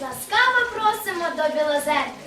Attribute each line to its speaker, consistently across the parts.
Speaker 1: Ласкаво просимо до Білозерки.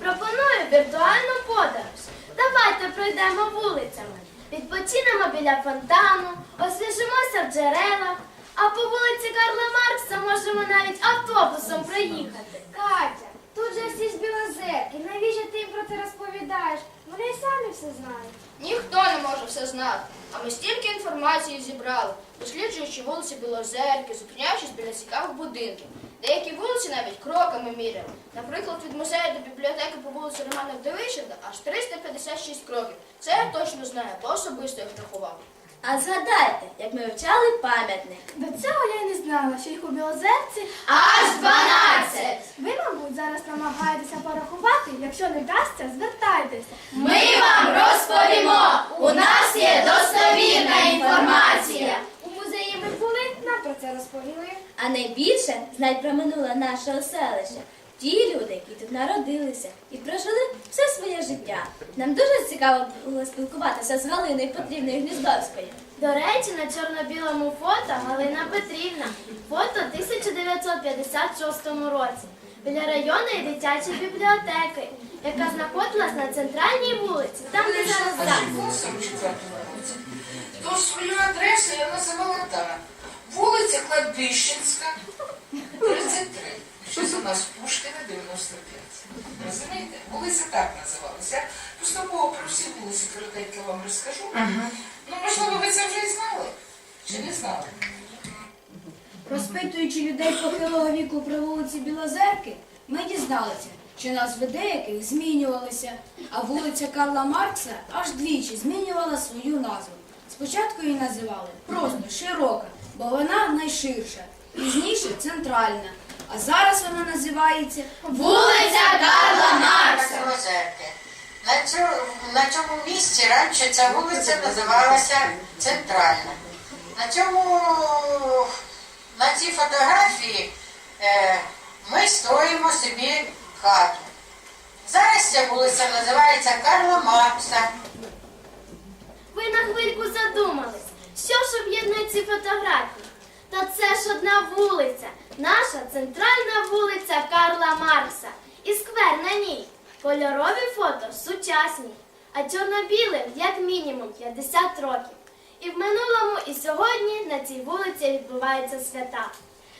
Speaker 1: Пропоную віртуальну подорож. Давайте пройдемо вулицями. Відпочинемо біля фонтану, освіжимося в джерелах, а по вулиці Карла Маркса можемо навіть автобусом проїхати.
Speaker 2: Катя, тут же всі з білозерки. Навіщо ти їм про це розповідаєш? Вони й самі все знають.
Speaker 3: Ніхто не може все знати. А ми стільки інформації зібрали, досліджуючи вулиці Білозерки, зупиняючись біля цікавих будинків. Деякі вулиці навіть кроками міряли. Наприклад, від музею до бібліотеки по вулиці Романа Вдовищенка аж 356 кроків. Це я точно знаю, бо особисто їх рахував.
Speaker 1: А згадайте, як ми вивчали пам'ятник.
Speaker 2: До цього я й не знала, що їх у білозерці.
Speaker 1: Аж 12!
Speaker 2: Ви, мабуть, зараз намагаєтеся порахувати. Якщо не вдасться, звертайтеся.
Speaker 1: Ми вам розповімо! У нас є достовірна інформація.
Speaker 2: У музеї ми були, нам про це розповіли.
Speaker 4: А найбільше знають про минуле нашого селища. Ті люди, які тут народилися і прожили все своє життя. Нам дуже цікаво було спілкуватися з Галиною Петрівною Гніздовською.
Speaker 1: До речі, на чорно-білому фото Галина Петрівна. Фото 1956 році. Біля районної дитячої бібліотеки, яка знаходилась на центральній вулиці, там де зараз замок.
Speaker 5: То свою адресу я називала так. Вулиця Кладбищенська, 33. Щось у нас Пушкіна 95. Розумієте? Вулиця так називалася. Поступово про всі вулиці коротенько вам розкажу. Ну, можливо, ви це вже і знали? Чи не знали?
Speaker 6: Розпитуючи людей похилого віку про вулиці Білозерки, ми дізналися, що назви деяких змінювалися, а вулиця Карла Маркса аж двічі змінювала свою назву. Спочатку її називали просто широка, бо вона найширша, пізніше центральна. А зараз вона називається
Speaker 1: Вулиця Карла Маркса.
Speaker 7: На цьому, на цьому місці раніше ця вулиця називалася Центральна. На цьому, на цій фотографії е, ми строїмо собі хату. Зараз ця вулиця називається Карла Маркса.
Speaker 1: Ви на хвильку задумались, що ж об'єднує ці фотографії? Та це ж одна вулиця, наша центральна вулиця Карла Маркса. І сквер на ній. Кольорові фото сучасні, а чорно-білим як мінімум 50 років. І в минулому, і сьогодні на цій вулиці відбуваються свята.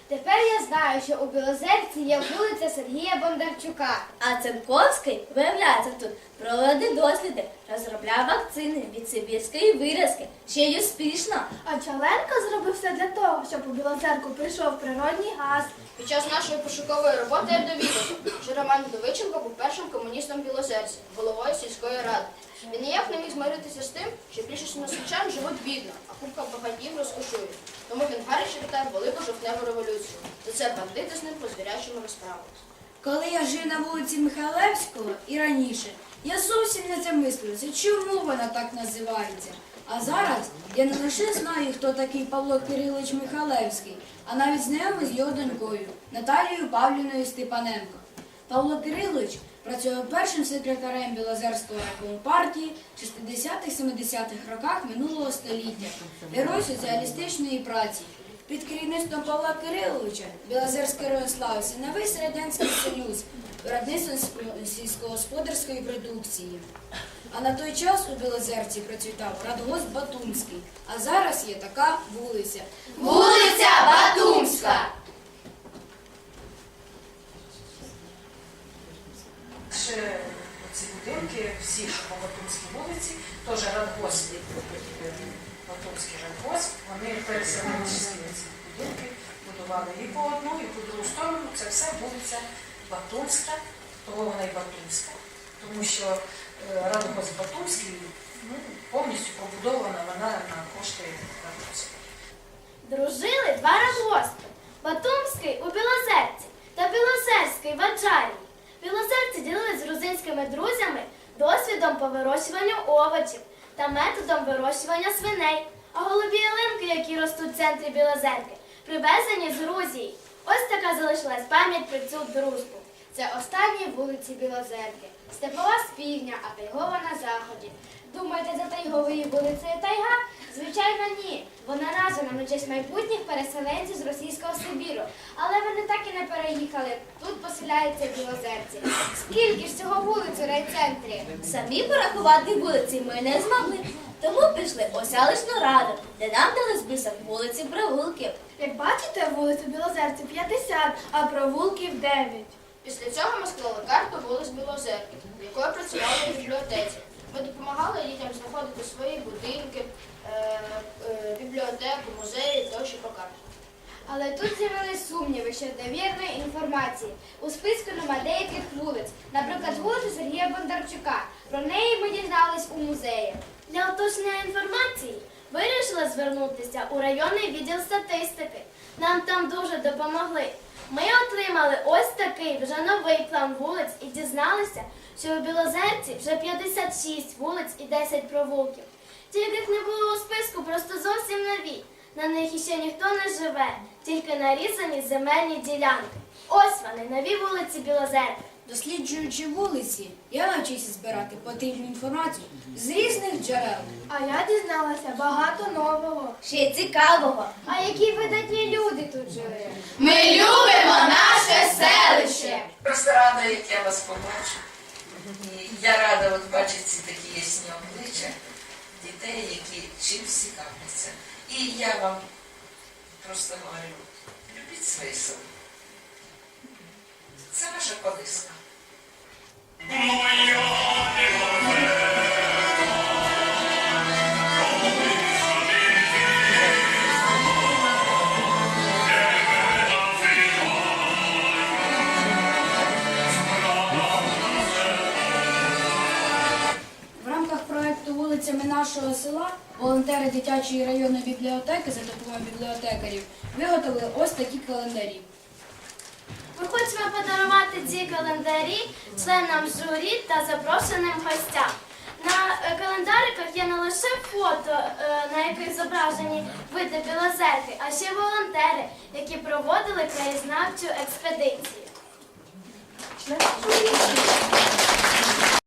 Speaker 2: Тепер я знаю, що у Білозерці є вулиця Сергія Бондарчука.
Speaker 4: А Ценковський, виявляється, тут проводить досліди, розробляє вакцини від сибірської виразки, ще й успішно.
Speaker 2: А Чаленко зробив все для того, щоб у Білозерку прийшов природній газ.
Speaker 3: Під час нашої пошукової роботи я довідався, що Роман Вдовиченко був першим комуністом Білозерці, головою сільської ради. Він ніяк не міг змиритися з тим, що більшість носичан живуть бідно, а купка багатіїв розкошує. Тому він вітає велику жовтневу революцію. За це бандити з ним по звірячому розправились.
Speaker 6: Коли я жив на вулиці Михайлевського і раніше, я зовсім не замислився, чому вона так називається. А зараз я не лише знаю, хто такий Павло Кирилович Михайлевський, а навіть знайомий з його донькою Наталією Павліною Степаненко. Павло Кирилович працював першим секретарем Білозерського райкому партії в 60-70-х роках минулого століття, герой соціалістичної праці. Під керівництвом Павла Кириловича Білозерський район славився на весь Радянський Союз виробництвом сільськогосподарської продукції. А на той час у Білозерці процвітав радгосп Батумський, а зараз є така вулиця.
Speaker 1: Вулиця Батумська.
Speaker 5: Ще ці будинки, всі, що по Батумській вулиці, теж радгосп, Батумський радгосп, вони переселилися з ці будинки, будували і по одну, і по другу сторону. Це все вулиця Батумська, того вона і Батумська. Тому що е, радгосп Батумський ну, повністю побудована вона на кошти радгоспу.
Speaker 1: Дружили два радгоспи. Батумський у Білозерці та Білозерський в Аджарії. Білозерці ділились з грузинськими друзями досвідом по вирощуванню овочів та методом вирощування свиней. А голубі ялинки, які ростуть в центрі Білозерки, привезені з Грузії. Ось така залишилась пам'ять про цю дружбу.
Speaker 2: Це останні вулиці Білозерки. Степова з півдня, а Пегова на заході. Думаєте, за Тайговою вулицею Тайга? Звичайно, ні. Вона названа на честь майбутніх переселенців з російського Сибіру. Але вони так і не переїхали. Тут поселяються Білозерці. Скільки ж цього вулиць у райцентрі?
Speaker 4: Самі порахувати вулиці ми не змогли. Тому пішли у селищну раду, де нам дали список вулиці провулків.
Speaker 1: Як бачите, вулицю Білозерці 50, а провулків 9.
Speaker 3: Після цього ми склали карту вулиць Білозерки, в якої працювали в бібліотеці. Ми допомагали дітям знаходити свої будинки, е, е, бібліотеку, музеї тощо по карті.
Speaker 2: Але тут з'явились сумніви щодо вірної інформації. У списку нема деяких вулиць, наприклад, вулиця Сергія Бондарчука. Про неї ми дізнались у музеї.
Speaker 1: Для уточнення інформації вирішила звернутися у районний відділ статистики. Нам там дуже допомогли. Ми отримали ось такий вже новий план вулиць і дізналися, що у Білозерці вже 56 вулиць і 10 провулків. Тільки яких не було у списку, просто зовсім нові. На них іще ніхто не живе, тільки нарізані земельні ділянки. Ось вони, нові вулиці Білозерки.
Speaker 6: Досліджуючи вулиці, я навчився збирати потрібну інформацію з різних джерел.
Speaker 1: А я дізналася багато нового.
Speaker 4: Ще цікавого.
Speaker 2: А які видатні люди тут жили?
Speaker 3: Ми любимо наше селище!
Speaker 8: Просто рада, як я вас побачу. І я рада от бачити ці такі ясні обличчя дітей, які чимсь цікавляться. І я вам просто говорю, любіть своє село. Це ваша колиска.
Speaker 6: Нашого села волонтери дитячої районної бібліотеки за допомогою бібліотекарів виготовили ось такі календарі.
Speaker 1: Ми хочемо подарувати ці календарі членам журі та запрошеним гостям. На е, календариках є не лише фото, е, на яких зображені види білозерки, а ще волонтери, які проводили краєзнавчу експедицію.